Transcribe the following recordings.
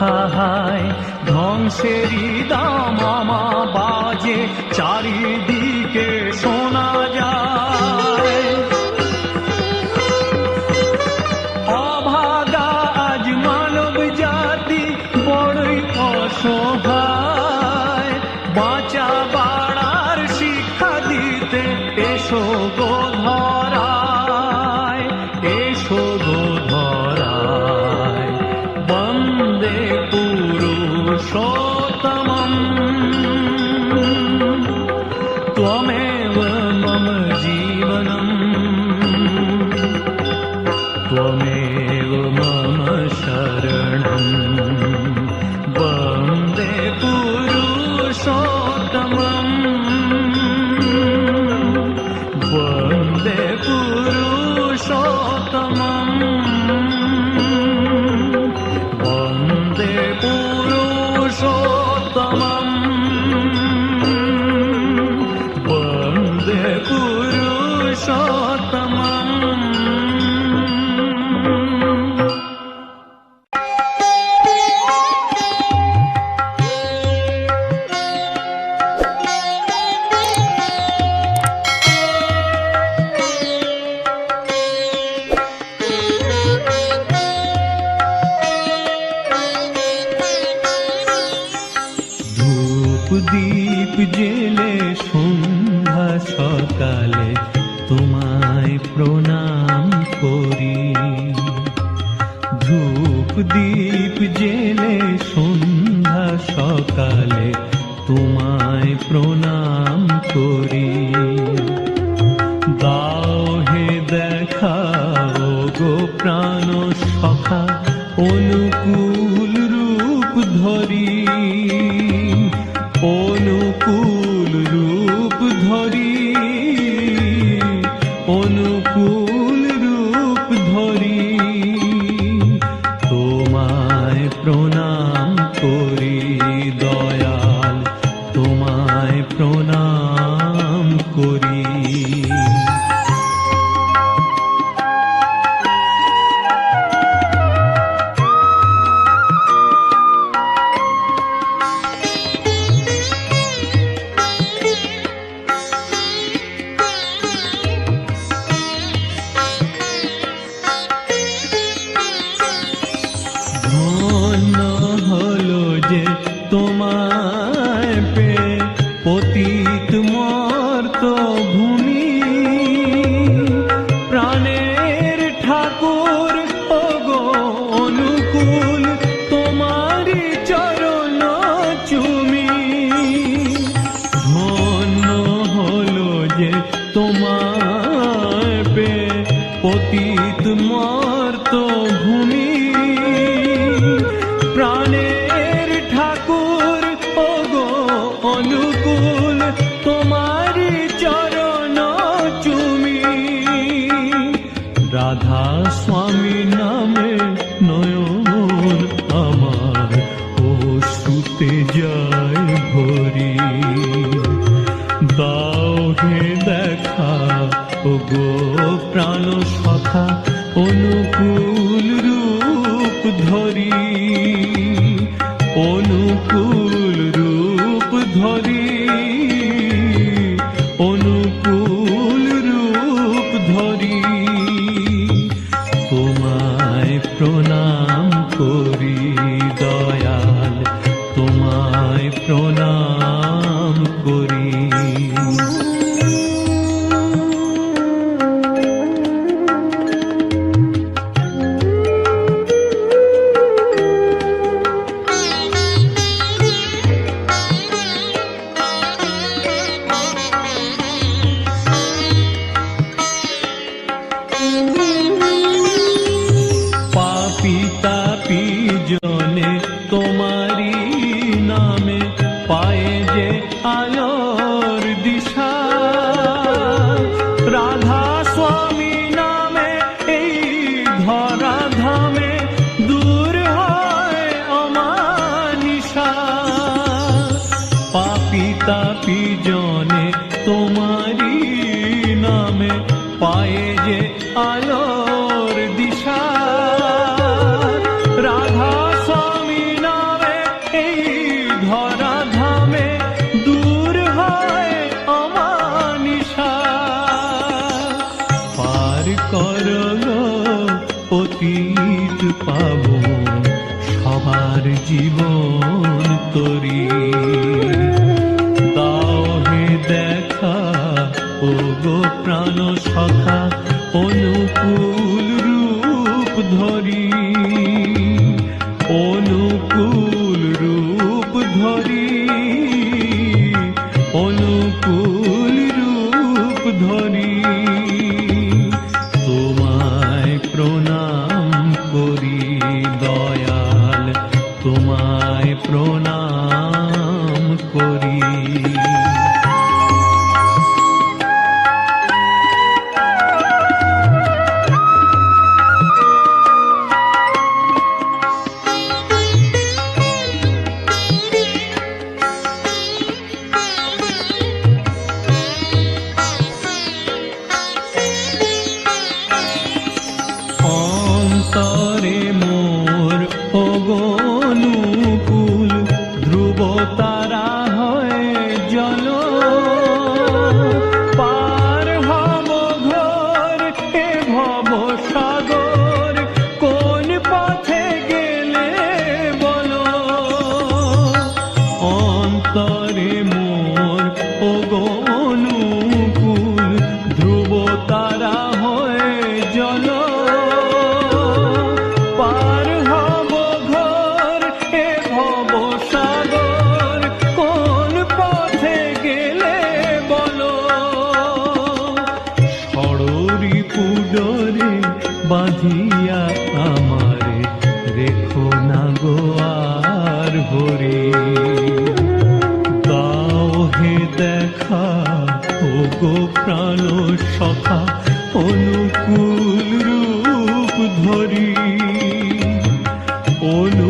হায় ধ্বংসেরই দামামা বাজে, চারিদিকে শোনা যায়। অভাগা আজ মানব জাতি বড়ই অসহায়। বাঁচা বাড়ার শিক্ষা দিতে এসো গোধ রূপ দীপ জেলে সন্ধ্যা সকালে তোমায় প্রণাম করি। দাও হে দেখা গো প্রাণ সখা, অনুকূল যে জনে তোমারি করি অনুকূল রূপ ধরি। অনুকূল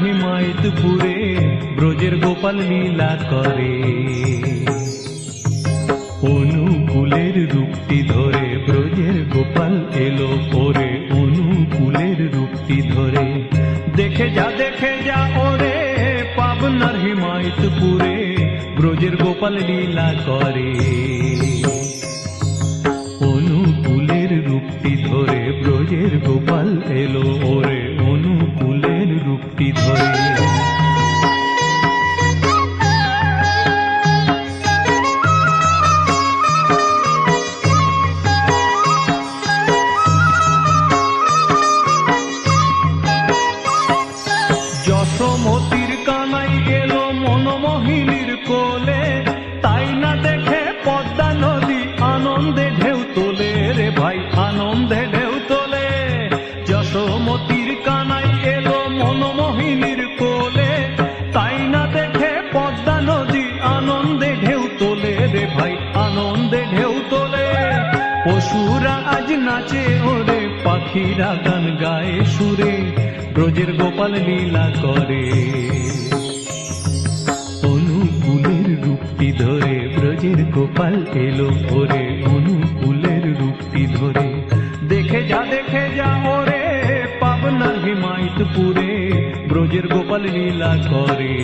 হিমায়তপুরে ব্রজের গোপাল লীলা করে। অনুকূলের রূপটি ধরে ব্রজের গোপাল এলো ওরে, অনুকূলের রূপটি ধরে। দেখে যা দেখে যা ওরে, পাবনার হিমায়তপুরে ব্রজের গোপাল লীলা করে। অনুকূলের রূপটি ধরে ব্রজের গোপাল এলো ওরে নাচে ওরে, পাখিরা গান গায়ে সুরে, ব্রজের গোপাল লীলা করে। অনুকূলের রূপটি ধরে, ব্রজের গোপাল এলো ওরে অনুকূলের রূপটি ধরে, দেখে যা দেখে যা ওরে পাবনার হিমায়তপুরে ব্রজের গোপাল লীলা করে।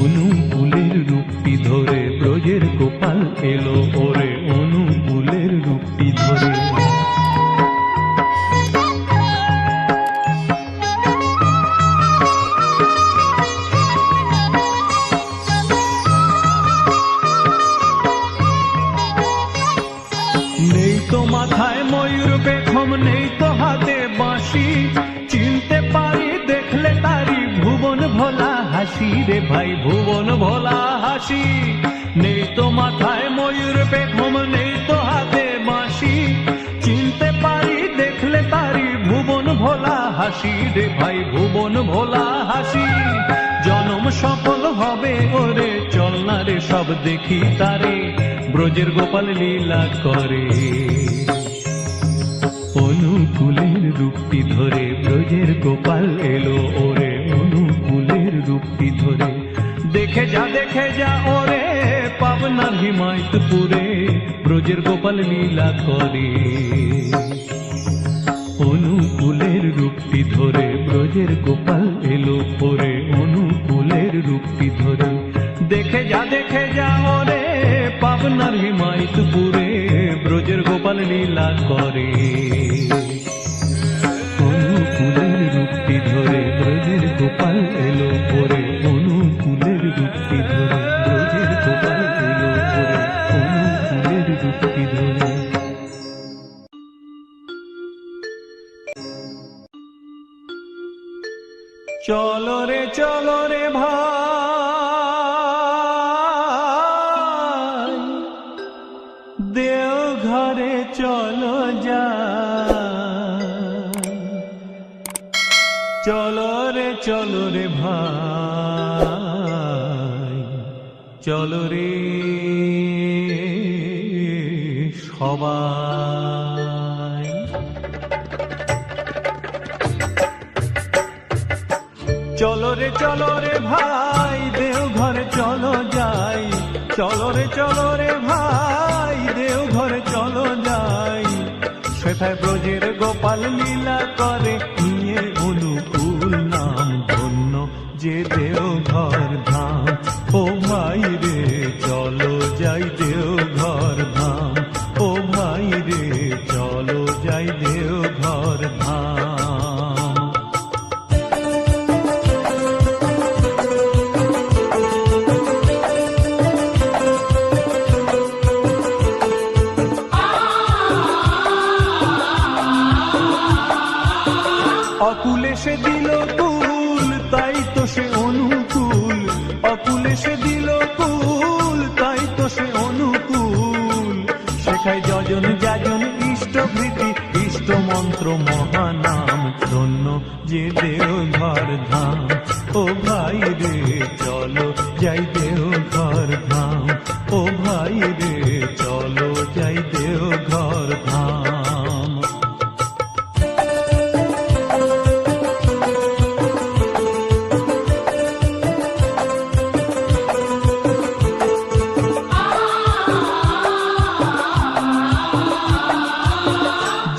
অনুকূলের রূপটি ধরে, ব্রজের গোপাল এলো ওরে নেই তো মাথায় ময়ূর পেখম, নেই তো হাতে বাঁশি। চিনতে পারি, দেখলে তারি ভুবন ভোলা হাসি রে ভাই, ভুবন ভোলা হাসি। নেই তো মাথায় হাসি রে ভাই, ভুবন ভোলা হাসি। জনম সফল হবে ওরে, চল না রে সব দেখি তারে। ব্রজের গোপাল লীলা করে। অনুকূলের রূপটি ধরে ব্রজের গোপাল এলো ওরে, অনুকূলের রূপটি ধরে। দেখে যা দেখে যা ওরে পাবনার হিমায়তপুরে ব্রজের গোপাল লীলা করে। অনুকূলের রূপটি ধরে ব্রজের গোপাল এলো পরে, অনুকূলের রূপটি ধরে। দেখে যা দেখে যা ওরে, পাবনার হিমায়তপুরে ব্রজের গোপাল লীলা করে। অনুকূলের রূপটি ধরে ব্রজের গোপাল এলো চলো রে সবাই। চলো রে চলো রে ভাই দেও ঘরে চলো যাই। চলো রে চলো রে ভাই দেও ঘরে চলো যাই। সেথায় ব্রজের গোপাল লীলা করে, নিয়ে অনুকূল নাম যে দেও ঘর ধাম ও ভাই রে চলো যাই দেও ঘর ধাম ও ভাই রে চলো যাই দেও ঘর ধাম অকুলে সে দিল মন্ত্র মহানাম, ধন্য যে দেও ঘর ধাম। ও ভাই রে, চলো যাই দেও ঘর ধাম। ও ভাই রে, চলো যাই দেও ঘর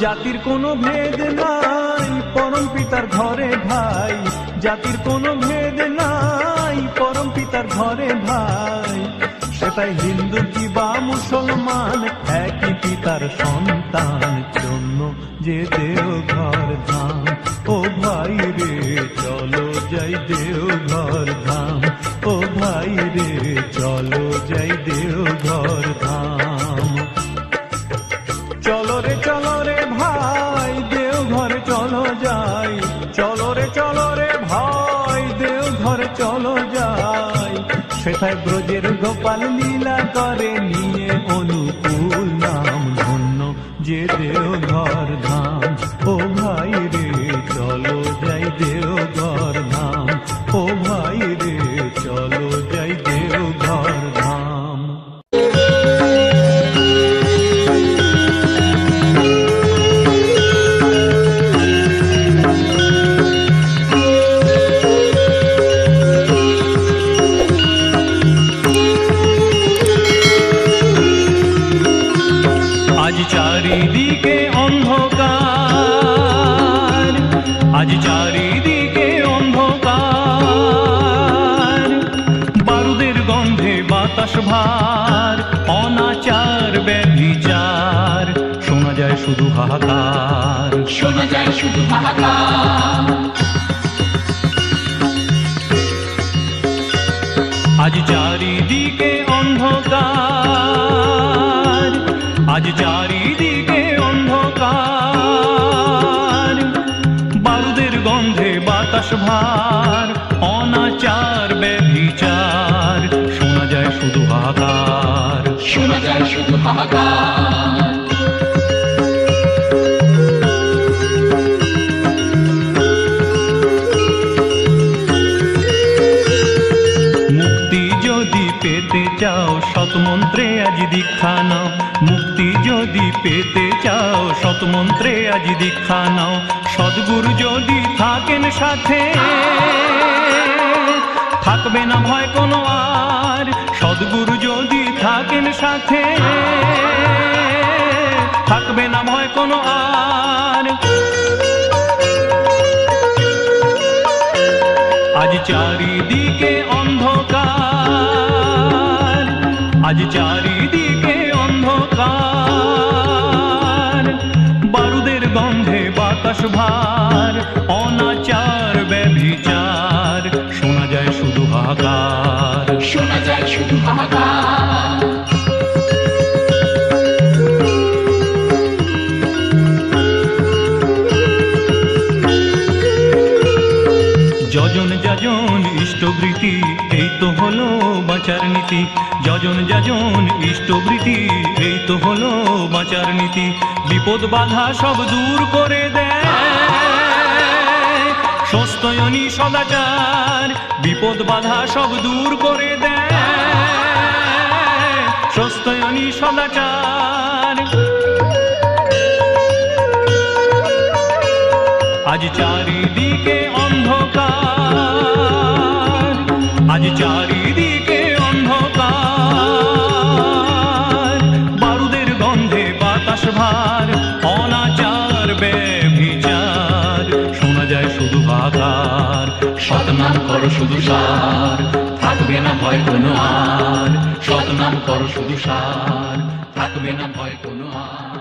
জাতির কোনো ভেদ নাই, পরম পিতার ঘরে ভাই। জাতির কোনো ভেদ নাই, পরম পিতার ঘরে ভাই। সেটাই হিন্দু কি বা মুসলমান, একই পিতার সন্তান। জন্য যে দেও ঘর ধাম, ও ভাই রে, চলো যাই দেও ঘর ধাম। ও ভাই রে, চলো যাই দেও ঘর ধাম। চলো সেথায় ব্রজের গোপাল লীলা করে নিয়ে অনুকূল নাম ধন্য যে দেও ঘর ধাম। ও ভাই রে, চলো যাই দেও ঘর ধাম। ও ভাই আজ চারিদিকে অন্ধকার। বারুদের গন্ধে বাতাস ভার অনাচার ব্যভিচার। শোনা যায় শুধু হাহাকার। শোনা যায় শুধু হাহাকার। আজ চারিদিকে অন্ধকার। আজ বাতাস ভার অনাচার ব্যভিচার। শোনা যায় শুধু হাহাকার। শোনা যায় শুধু হাহাকার। চাও শতমন্ত্রে আজ দীক্ষা নাও। মুক্তি যদি পেতে চাও শতমন্ত্রে আজ দীক্ষা নাও। সদ্গুরু যদি থাকেন সাথে, থাকবে না ভয় কোনো আর। সদ্গুরু যদি থাকেন সাথে, থাকবে না ভয় কোনো আর। আজ চারিদিকে আজ চারিদিকে অন্ধকার। বারুদের গন্ধে বাতাস ভার অনাচার ব্যভিচার। শোনা যায় শুধু হাহাকার। শোনা যায় শুধু হাহাকার। যজন যাজন ইষ্টবৃতি এই তো হলো বাঁচার নীতি যজন যাজন ইষ্টবৃতি এই তো হলো বাঁচার নীতি বিপদ বাধা সব দূর করে দেয়। সস্তয়নী সদাচার বিপদ বাধা সব দূর করে দেয়। সস্তয়নী সদাচার। আজ চারিদিকে অন্ধকার। আজ চারিদিকে অত্যাচার অনাচার বিচার শোনা যায় শুধু বাধার সতনাম করো শুধু সার। থাকবে না ভয় কোনো আর সতনাম করো শুধু সার। থাকবে না ভয় কোনো আর।